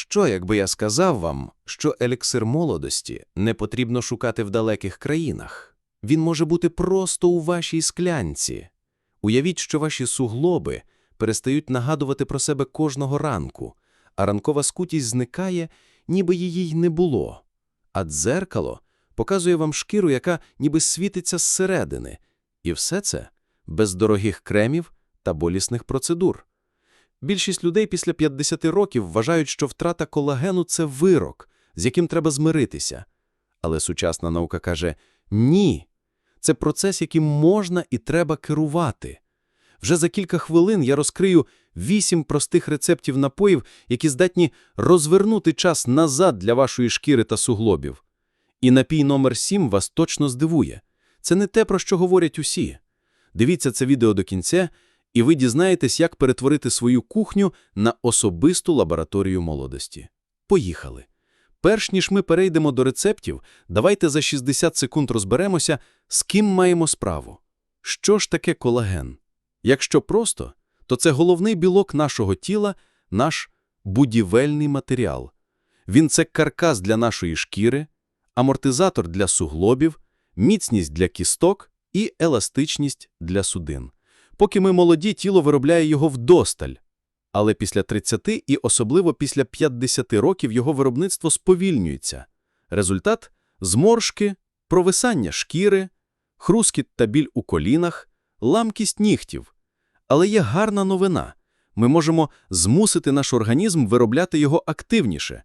Що, якби я сказав вам, що еліксир молодості не потрібно шукати в далеких країнах? Він може бути просто у вашій склянці. Уявіть, що ваші суглоби перестають нагадувати про себе кожного ранку, а ранкова скутість зникає, ніби її й не було. А дзеркало показує вам шкіру, яка ніби світиться зсередини. І все це без дорогих кремів та болісних процедур. Більшість людей після 50 років вважають, що втрата колагену – це вирок, з яким треба змиритися. Але сучасна наука каже «ні». Це процес, яким можна і треба керувати. Вже за кілька хвилин я розкрию вісім простих рецептів напоїв, які здатні розвернути час назад для вашої шкіри та суглобів. І напій номер 7 вас точно здивує. Це не те, про що говорять усі. Дивіться це відео до кінця, і ви дізнаєтесь, як перетворити свою кухню на особисту лабораторію молодості. Поїхали! Перш ніж ми перейдемо до рецептів, давайте за 60 секунд розберемося, з ким маємо справу. Що ж таке колаген? Якщо просто, то це головний білок нашого тіла, наш будівельний матеріал. Він це каркас для нашої шкіри, амортизатор для суглобів, міцність для кісток і еластичність для судин. Поки ми молоді, тіло виробляє його вдосталь. Але після 30 і особливо після 50 років його виробництво сповільнюється. Результат – зморшки, провисання шкіри, хрускіт та біль у колінах, ламкість нігтів. Але є гарна новина. Ми можемо змусити наш організм виробляти його активніше.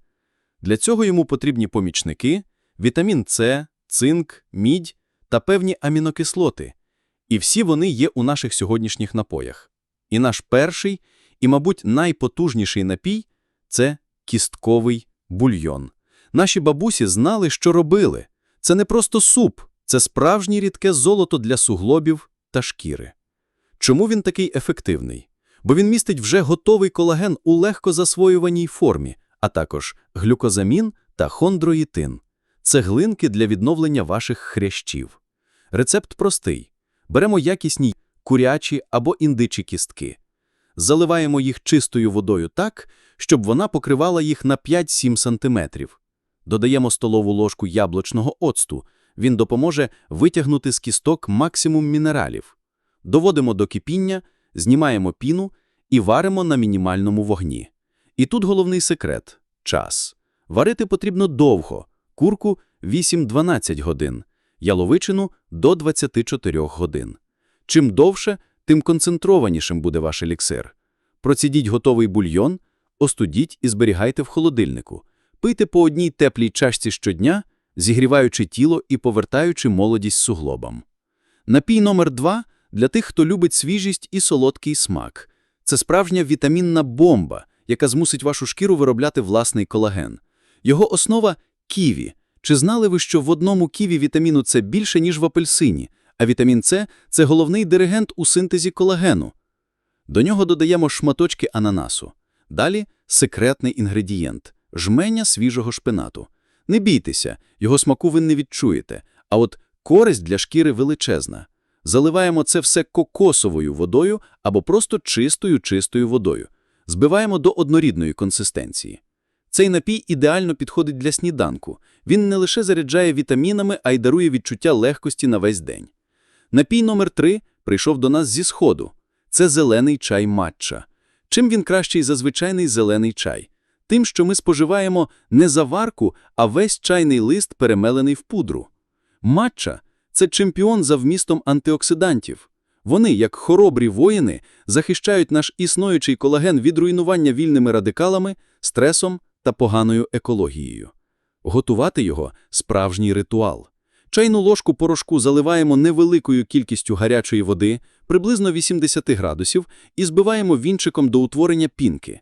Для цього йому потрібні помічники, вітамін С, цинк, мідь та певні амінокислоти. І всі вони є у наших сьогоднішніх напоях. І наш перший – і, мабуть, найпотужніший напій це кістковий бульйон. Наші бабусі знали, що робили. Це не просто суп, це справжнє рідке золото для суглобів та шкіри. Чому він такий ефективний? Бо він містить вже готовий колаген у легко засвоюваній формі, а також глюкозамін та хондроїтин. Це глинки для відновлення ваших хрящів. Рецепт простий. Беремо якісні курячі або індичі кістки заливаємо їх чистою водою так, щоб вона покривала їх на 5-7 см. Додаємо столову ложку яблучного оцту. Він допоможе витягнути з кісток максимум мінералів. Доводимо до кипіння, знімаємо піну і варимо на мінімальному вогні. І тут головний секрет час. Варити потрібно довго, курку 8-12 годин, яловичину до 24 годин. Чим довше, тим концентрованішим буде ваш еліксир. Процідіть готовий бульйон, остудіть і зберігайте в холодильнику. Пийте по одній теплій чашці щодня, зігріваючи тіло і повертаючи молодість суглобам. Напій номер 2 для тих, хто любить свіжість і солодкий смак. Це справжня вітамінна бомба, яка змусить вашу шкіру виробляти власний колаген. Його основа ківі. Чи знали ви, що в одному ківі вітаміну С більше, ніж в апельсині? а вітамін С це головний диригент у синтезі колагену. До нього додаємо шматочки ананасу. Далі секретний інгредієнт жменя свіжого шпинату. Не бійтеся, його смаку ви не відчуєте, а от користь для шкіри величезна. Заливаємо це все кокосовою водою або просто чистою чистою водою. Збиваємо до однорідної консистенції. Цей напій ідеально підходить для сніданку. Він не лише заряджає вітамінами, а й дарує відчуття легкості на весь день. Напій номер 3 прийшов до нас зі сходу. Це зелений чай матча. Чим він кращий за звичайний зелений чай? Тим, що ми споживаємо не заварку, а весь чайний лист перемелений в пудру. Матча це чемпіон за вмістом антиоксидантів. Вони, як хоробрі воїни, захищають наш існуючий колаген від руйнування вільними радикалами, стресом та поганою екологією. Готувати його справжній ритуал. Чайну ложку порошку заливаємо невеликою кількістю гарячої води, приблизно 80 градусів, і збиваємо вінчиком до утворення пінки.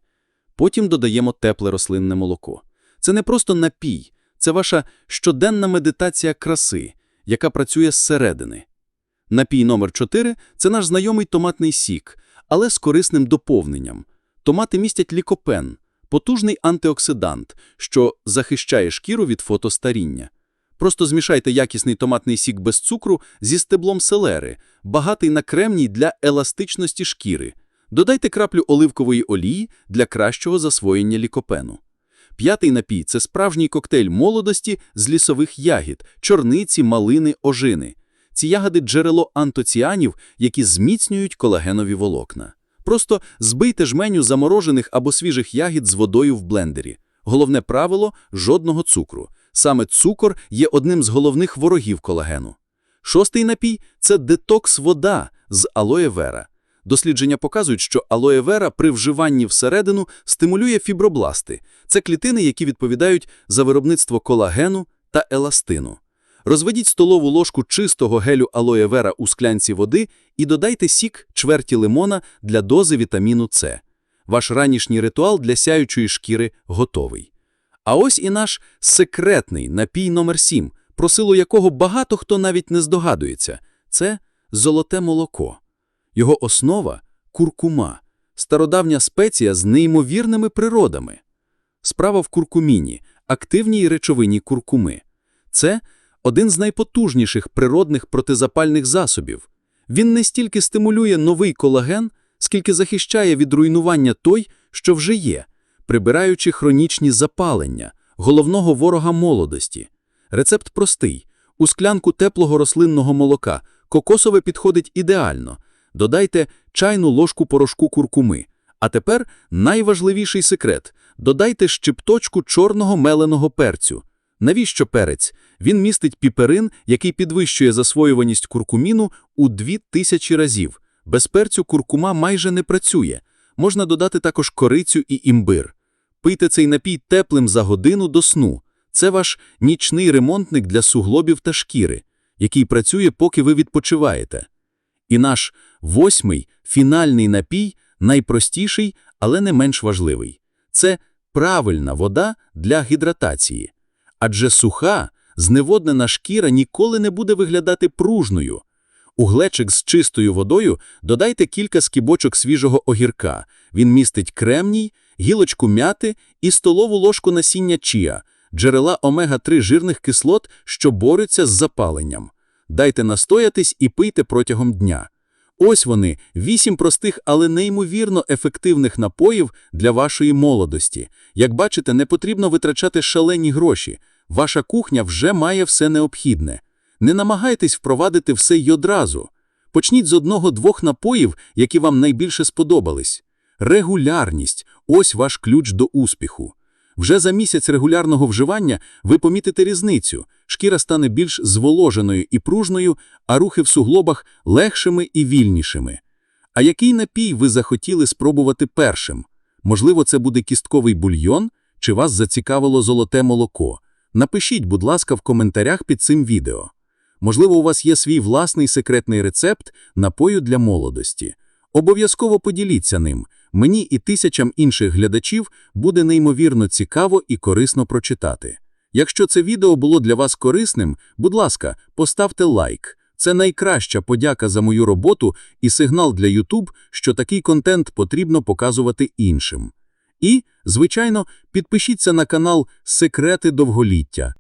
Потім додаємо тепле рослинне молоко. Це не просто напій, це ваша щоденна медитація краси, яка працює зсередини. Напій номер 4 це наш знайомий томатний сік, але з корисним доповненням. Томати містять лікопен, потужний антиоксидант, що захищає шкіру від фотостаріння. Просто змішайте якісний томатний сік без цукру зі стеблом селери, багатий на кремній для еластичності шкіри. Додайте краплю оливкової олії для кращого засвоєння лікопену. П'ятий напій – це справжній коктейль молодості з лісових ягід – чорниці, малини, ожини. Ці ягоди – джерело антоціанів, які зміцнюють колагенові волокна. Просто збийте жменю заморожених або свіжих ягід з водою в блендері. Головне правило – жодного цукру. Саме цукор є одним з головних ворогів колагену. Шостий напій – це детокс-вода з алоє вера. Дослідження показують, що алоє вера при вживанні всередину стимулює фібробласти. Це клітини, які відповідають за виробництво колагену та еластину. Розведіть столову ложку чистого гелю алоє вера у склянці води і додайте сік чверті лимона для дози вітаміну С. Ваш ранішній ритуал для сяючої шкіри готовий. А ось і наш секретний напій номер 7, про силу якого багато хто навіть не здогадується. Це золоте молоко. Його основа – куркума, стародавня спеція з неймовірними природами. Справа в куркуміні, активній речовині куркуми. Це один з найпотужніших природних протизапальних засобів. Він не стільки стимулює новий колаген, скільки захищає від руйнування той, що вже є, прибираючи хронічні запалення, головного ворога молодості. Рецепт простий. У склянку теплого рослинного молока кокосове підходить ідеально. Додайте чайну ложку порошку куркуми. А тепер найважливіший секрет – додайте щепточку чорного меленого перцю. Навіщо перець? Він містить піперин, який підвищує засвоюваність куркуміну у 2000 разів. Без перцю куркума майже не працює. Можна додати також корицю і імбир. Пийте цей напій теплим за годину до сну. Це ваш нічний ремонтник для суглобів та шкіри, який працює, поки ви відпочиваєте. І наш восьмий, фінальний напій, найпростіший, але не менш важливий. Це правильна вода для гідратації. Адже суха, зневоднена шкіра ніколи не буде виглядати пружною. У глечик з чистою водою додайте кілька скибочок свіжого огірка. Він містить кремній, гілочку мяти і столову ложку насіння чіа, джерела омега-3 жирних кислот, що борються з запаленням. Дайте настоятись і пийте протягом дня. Ось вони, вісім простих, але неймовірно ефективних напоїв для вашої молодості. Як бачите, не потрібно витрачати шалені гроші. Ваша кухня вже має все необхідне. Не намагайтесь впровадити все й одразу. Почніть з одного-двох напоїв, які вам найбільше сподобались. Регулярність – ось ваш ключ до успіху. Вже за місяць регулярного вживання ви помітите різницю. Шкіра стане більш зволоженою і пружною, а рухи в суглобах легшими і вільнішими. А який напій ви захотіли спробувати першим? Можливо, це буде кістковий бульйон, чи вас зацікавило золоте молоко? Напишіть, будь ласка, в коментарях під цим відео. Можливо, у вас є свій власний секретний рецепт напою для молодості. Обов'язково поділіться ним. Мені і тисячам інших глядачів буде неймовірно цікаво і корисно прочитати. Якщо це відео було для вас корисним, будь ласка, поставте лайк. Це найкраща подяка за мою роботу і сигнал для YouTube, що такий контент потрібно показувати іншим. І, звичайно, підпишіться на канал Секрети довголіття.